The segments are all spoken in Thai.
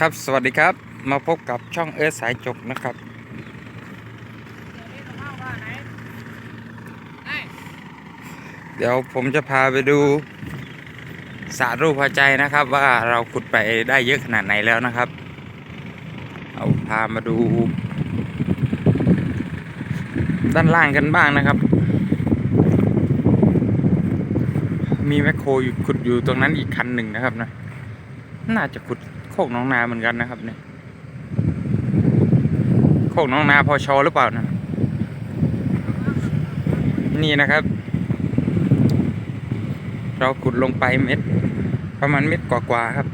ครับสวัสดีครับ มาพบกับช่องเอิร์ธสายจกนะครับ เดี๋ยวผมจะพาไปดูสรรูปหัวใจนะครับว่าเราขุดไปได้เยอะขนาดไหนแล้วนะครับ เอาพามาดู ด้านล่างกันบ้างนะครับ มีแมคโครอยู่ขุดอยู่ตรงนั้นอีกคันหนึ่งนะครับนะ น่าจะขุด โคกน้องนาเหมือนกันนะครับเนี่ยโคกน้องนาพอชอหรือเปล่านะนี่นะครับ เราขุดลงไปเม็ด ประมาณเม็ดกว่าๆครับ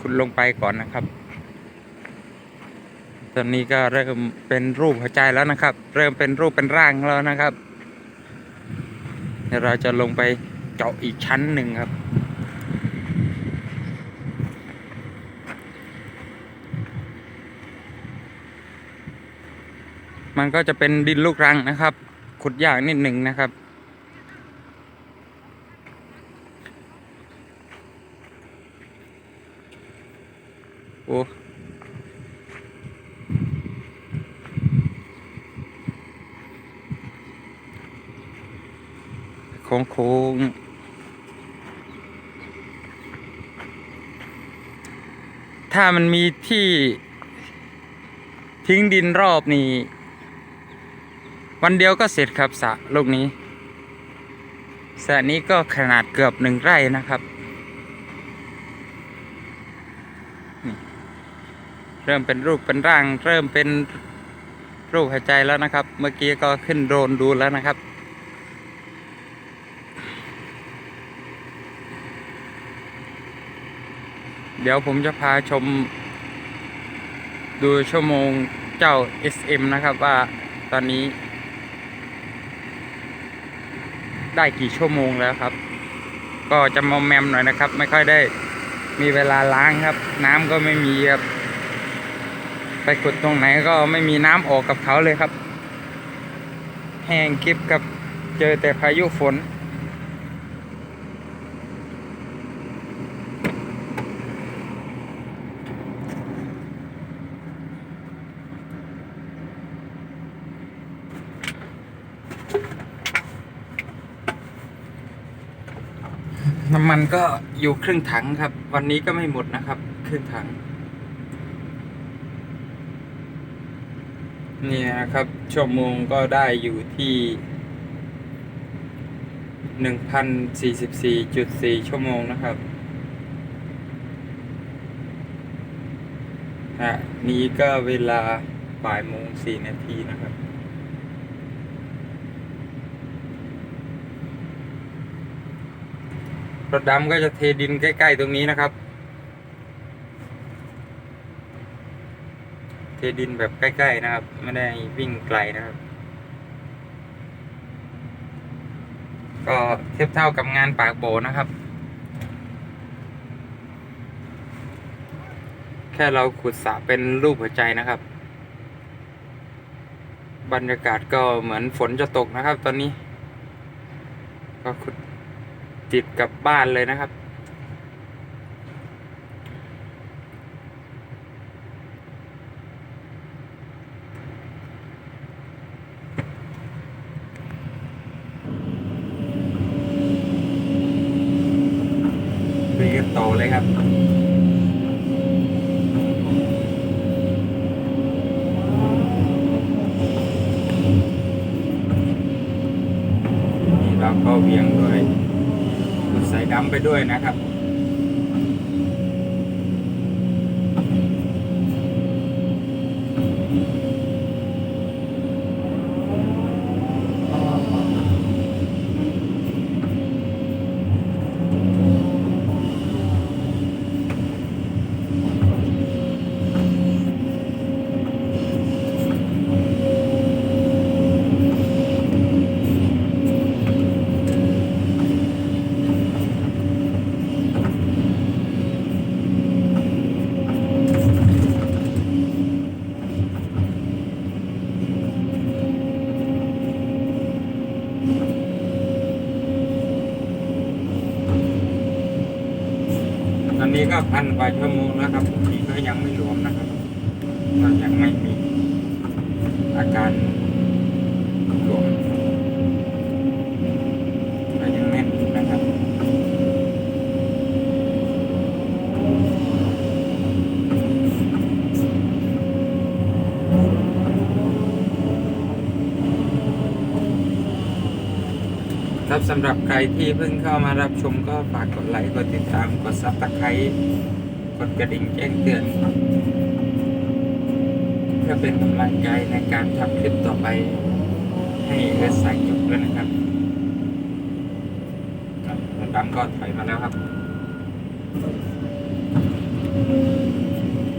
ขุดลงไปก่อนนะครับ ตอนนี้ก็เริ่มเป็นรูปหัวใจแล้วนะครับ เริ่มเป็นรูปเป็นร่างแล้วนะครับ เดี๋ยวเราจะลงไปเจาะอีกชั้นหนึ่งครับ มันก็จะเป็นดินลูกรังนะครับ ขุดยากนิดหนึ่งนะครับ โอ้โค้งโค้งถ้ามันมีที่ทิ้งดินรอบนี่ วันเดียวก็เสร็จครับสระลูกนี้สระนี้ก็ขนาดเกือบหนึ่งไร่นะครับเริ่มเป็นรูปเป็นร่าง เริ่มเป็นรูปหายใจแล้วนะครับ เมื่อกี้ก็ขึ้นโดรนดูแล้วนะครับ เดี๋ยวผมจะพาชม ดูชั่วโมงเจ้า SM นะครับว่าตอนนี้ ได้กี่ชั่วโมงแล้วครับ ก็จะมอมแมมหน่อยนะครับ ไม่ค่อยได้มีเวลาล้างครับ น้ำก็ไม่มีครับ ไปขุดตรงไหนก็ไม่มีน้ำออกกับเขาเลยครับ แห้งกริบกับ เจอแต่พายุฝน น้ำมันก็อยู่ครึ่งถังครับ วันนี้ก็ไม่หมดนะครับ ครึ่งถัง นี่นะครับ ชั่วโมงก็ได้อยู่ที่หนึ่งพันสี่สิบสี่จุดสี่ชั่วโมงนะครับอะนี้ก็เวลาบ่ายโมงสี่นาทีนะครับ รถดำก็จะเทดินใกล้ ๆ ตรงนี้นะครับ เทดินแบบใกล้ๆนะครับ ไม่ได้วิ่งไกลนะครับ ก็เทียบเท่ากับงานปากโบนะครับ แค่เราขุดสระเป็นรูปหัวใจนะครับ บรรยากาศก็เหมือนฝนจะตกนะครับ ตอนนี้ ก็ขุด ติดกับบ้านเลยนะครับคุยกันต่อเลยครับนี่เราก็เวียง ไปด้วยนะครับน พันกว่าชั่วโมงแล้วครับพรุ่งนี้ก็ยังไม่รวมนะครับก็ยังไม่มีอาการวมก็ยังแน่นอยู่นะครับ ครับสำหรับใครที่เพิ่งเข้ามารับชมก็ฝากกดไลค์กดติดตามกดซับสไครต์กดกระดิ่งแจ้งเตือนเพื่อเป็นกำลังใจในการทำคลิปต่อไป ให้เอสใส่จบด้วยนะครับครับดำก็ถอยมาแล้วครับ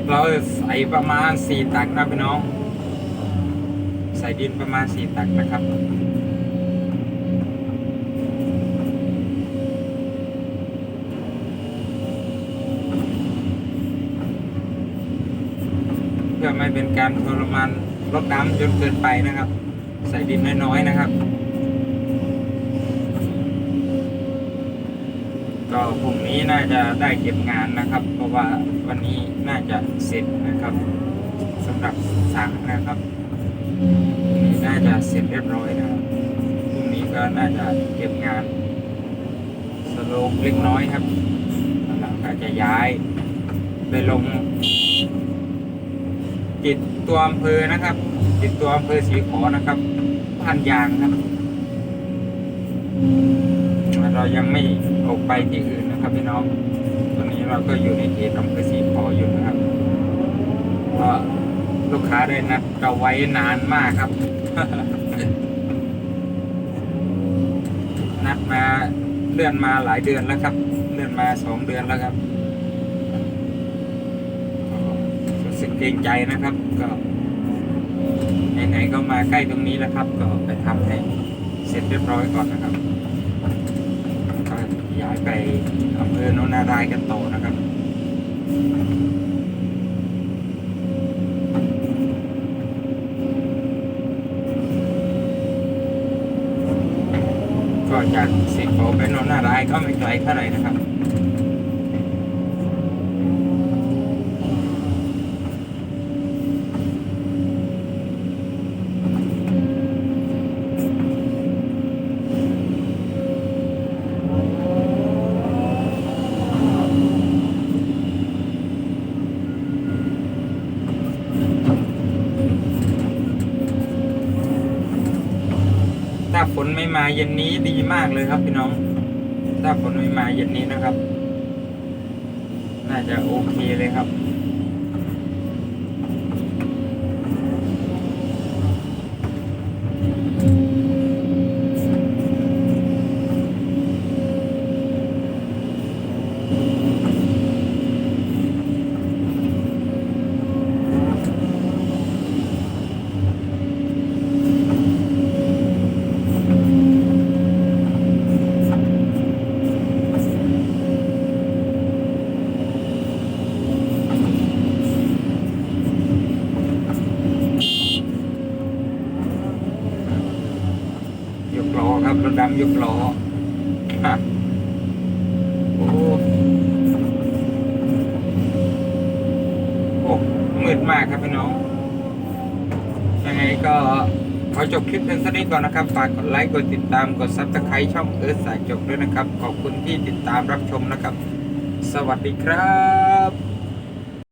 เราใส่ประมาณสี่ตักนะพี่น้อง ใส่ดินประมาณสี่ตักนะครับ พื่อไม่เป็นการทรมานรถน้ำจนเกินไปนะครับ ใส่ดินน้อยๆนะครับ ก็พรุ่งนี้น่าจะได้เก็บงานนะครับ เพราะว่าวันนี้น่าจะเสร็จนะครับสำหรับสังนะครับนี้น่าจะเสร็จเรียบร้อยนะครับพรุ่งนี้ก็น่าจะเก็บงานสโลปเล็กน้อยครับแล้วก็จะย้ายไปลง ติดตัวอำเภอนะครับ ติดตัวอำเภอสีขอนะครับพันยางครับเรายังไม่ออกไปที่อื่นนะครับพี่น้องตอนนี้เราก็อยู่ในเขตอำเภอสีขออยู่นะครับก็ลูกค้าได้นัดเราไว้นานมากครับนัดมาเลื่อนมาหลายเดือนแล้วครับ เลื่อนมาสองเดือนแล้วครับ รู้สึก เกรงใจนะครับ ก็ไหนๆก็มาใกล้ตรงนี้แล้วครับ ก็ไปทำให้เสร็จเรียบร้อยก่อนนะครับก็ย้ายไปอำเภอโนนนารายกันต่อนะครับก็จากสิงคโปร์ไปโนนนารายก็ไม่ไกลเท่าไหร่นะครับ ม่มาเย็นนี้ดีมากเลยครับพี่น้อง ถ้าฝนไม่มาเย็นนี้นะครับ น่าจะโอเคเลยครับ ยกล้อ ครับรถดำยกล้อฮะโอ้โอ้มืดมากครับพี่น้อง ยังไงก็ขอจบคลิปเพียงเท่านี้ก่อนนะครับ ฝากกดไลค์ กดติดตาม กดซับสไครต์ช่องเอิร์ธสายจบด้วยนะครับ ขอบคุณที่ติดตามรับชมนะครับ สวัสดีครับ